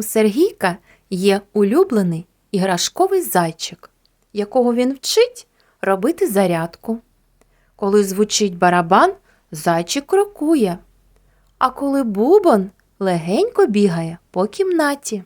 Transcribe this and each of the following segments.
У Сергійка є улюблений іграшковий зайчик, якого він вчить робити зарядку. Коли звучить барабан, зайчик крокує, а коли бубон легенько бігає по кімнаті.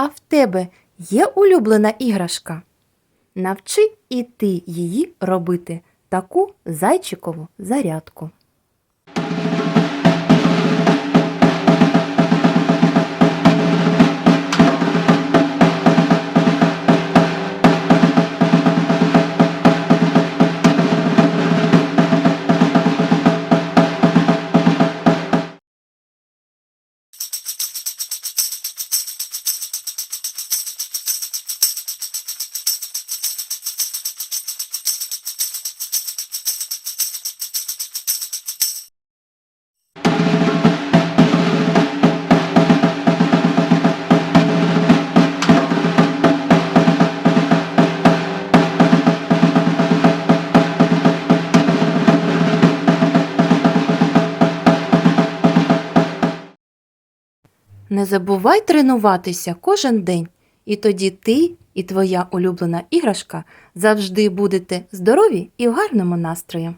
А в тебе є улюблена іграшка? Навчи і ти її робити таку зайчикову зарядку. Не забувай тренуватися кожен день, і тоді ти і твоя улюблена іграшка завжди будете здорові і в гарному настрої.